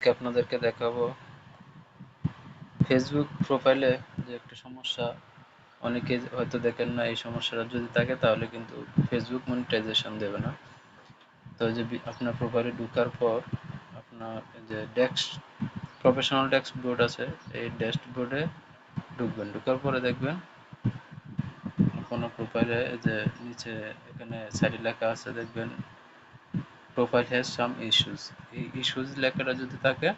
আজকে আপনাদেরকে দেখাবো ফেসবুক প্রোফাইলে যে একটা সমস্যা। অনেকে হয়তো দেখেন না এই সমস্যাটা। যদি থাকে তাহলে কিন্তু ফেসবুক মনিটাইজেশন দেবে না। তো যে আপনার প্রোফাইলে ঢুকার পর আপনার যে ডেস্ক প্রফেশনাল ডেস্ক বোর্ড আছে, এই ডেস্ক বোর্ডে ঢুকবেন। ঢোকার পরে দেখবেন কোনো প্রোফাইলে যে নিচে এখানে সাইডে লেখা আছে, দেখবেন প্রোফাইল হ্যাজ সাম ইস্যুস এই ইস্যুস লেখাটা যদি থাকে,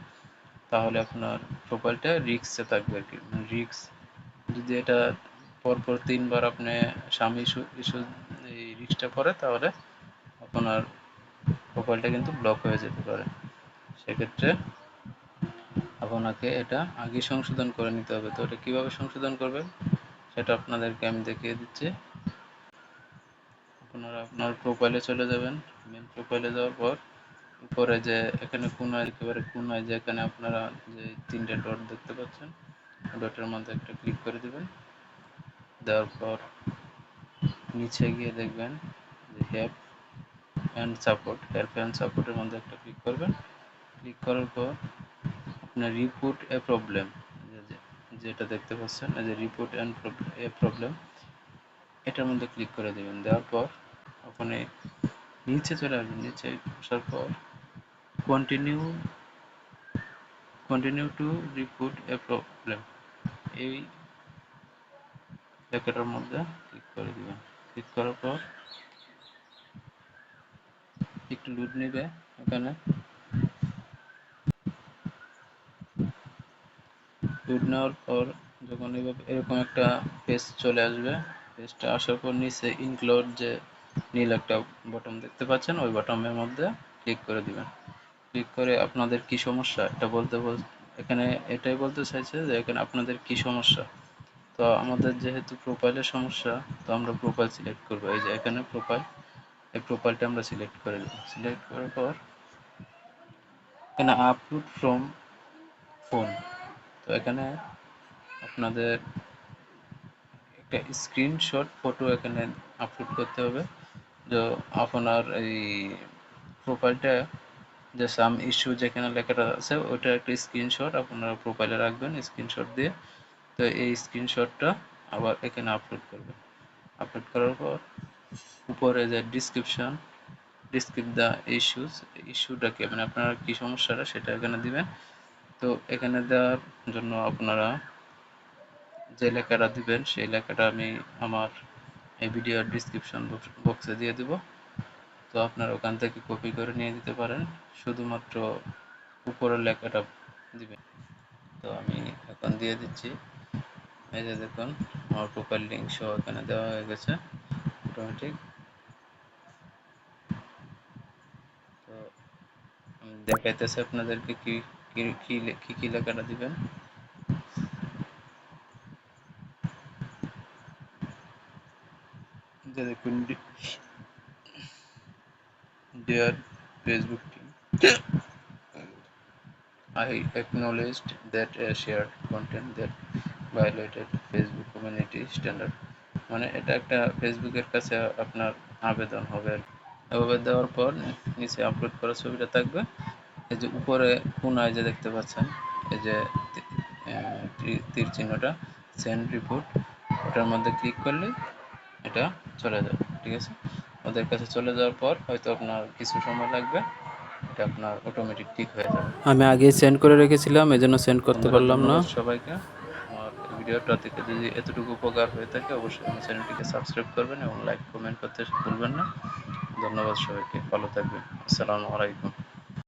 তাহলে আপনার প্রোফাইলটা রিক্সে থাকবে আর কি। রিক্স যদি এটা পরপর তিনবার আপনি সাম ইস্যু ইস্যু এই রিক্সটা করে তাহলে আপনার প্রোফাইলটা কিন্তু ব্লক হয়ে যেতে পারে। সেক্ষেত্রে আপনাকে এটা আগে সংশোধন করে নিতে হবে। তো এটা কীভাবে সংশোধন করবেন, সেটা আপনাদেরকে আমি দেখিয়ে দিচ্ছি। আপনারা আপনার প্রোফাইলে চলে যাবেন। মেন প্রোফাইলে যাওয়ার পর, উপরে যে এখানে কোনায় একেবারে কোনায় যে এখানে আপনারা যে তিনটে ডট দেখতে পাচ্ছেন ডটের মধ্যে একটা ক্লিক করে দিবেন। দেওয়ার পর নিচে গিয়ে দেখবেন যে help and support help and সাপোর্টের মধ্যে একটা ক্লিক করবেন। ক্লিক করার পর আপনার রিপোর্ট এ প্রবলেম যেটা দেখতে পাচ্ছেন যে রিপোর্ট অ্যান্ড এ প্রবলেম এটার মধ্যে ক্লিক করে দেবেন। দেওয়ার পর আপনি নিচে চলে আসবেন নিচে আসার পর continue continue to report a problem এই লেখাটার মধ্যে ক্লিক করে দিবেন। ক্লিক করার পর একটু লুড নেবে এখানে। লুড নেওয়ার পর যখন এরকম একটা পেজ চলে আসবে পেজটা আসার পর নিচে ইনক্লুড যে নীল একটা বটন দেখতে পাচ্ছেন, ওই বটনের মধ্যে ক্লিক করে দিবেন। ক্লিক করে আপনাদের কি সমস্যা, এটা বলতে বল, এখানে এটাই বলতে চাইছে যে এখানে আপনাদের কি সমস্যা? তো আমাদের যেহেতু প্রোফাইলের সমস্যা, তো আমরা প্রোফাইল সিলেক্ট করব। এই যে এখানে প্রোফাইল এই প্রোফাইলটা আমরা সিলেক্ট করে দেব। সিলেক্ট করার পর এখানে আপলোড ফ্রম ফোন তো এখানে আপনাদের একটা স্ক্রিনশট ফটো এখানে আপলোড করতে হবে। আপনার এই প্রোফাইলটা যে সাম ইস্যু যেখানে লেখাটা আছে, ওটা একটা স্ক্রিনশট আপনারা প্রোফাইলে রাখবেন স্ক্রিনশট দিয়ে। তো এই স্ক্রিনশটটা আবার এখানে আপলোড করবেন। আপলোড করার পর উপরে যে ডিসক্রিপশন ডিসক্রিপ দ্য ইস্যুস ইস্যুটাকে মানে আপনার কি সমস্যাটা সেটা এখানে দিবেন। তো এখানে দেওয়ার জন্য আপনারা যে লেখাটা দিবেন, সেই লেখাটা আমি আমার এই ভিডিওর ডিসক্রিপশন বক্সে দিয়ে দেব। তো আপনারা ওখান থেকে কপি করে নিয়ে দিতে পারেন। শুধুমাত্র উপরের লেখাটা দিবেন। তো আমি এখন দিয়ে দিচ্ছি। এই যে দেখুন, আমার প্রোফাইল লিঙ্ক সহ এখানে দেওয়া হয়ে গেছে অটোমেটিক তো দেখাইতেছি আপনাদেরকে কি কি কি লেখাটা দিবেন। যে দেখুন dear facebook team, i acknowledged that a shared content that violated facebook community মানে এটা একটা ফেসবুকের কাছে আপনার আবেদন হবে এভাবে দেওয়ার পর নিচে আপলোড করা ছবিটা থাকবে। এই যে উপরে কোনায় যে দেখতে পাচ্ছেন, এই যে তীর চিহ্নটা সেন্ড রিপোর্ট ওটার মধ্যে ক্লিক করলে এটা চলে যাবে ঠিক আছে? ওদের কাছে চলে যাওয়ার পর হয়তো আপনার কিছু সময় লাগবে এটা আপনার অটোমেটিক ঠিক হয়ে যাবে। আমি আগে সেন্ড করে রেখেছিলাম এজন্য সেন্ড করতে পারলাম না। সবাইকে। আমার ভিডিওটা থেকে যদি এতটুকু উপকার হয়ে থাকে অবশ্যই আমার চ্যানেলটিকে সাবস্ক্রাইব করবেন এবং লাইক কমেন্ট করতে ভুলবেন না। ধন্যবাদ সবাইকে ভালো থাকবেন। আসসালামু আলাইকুম।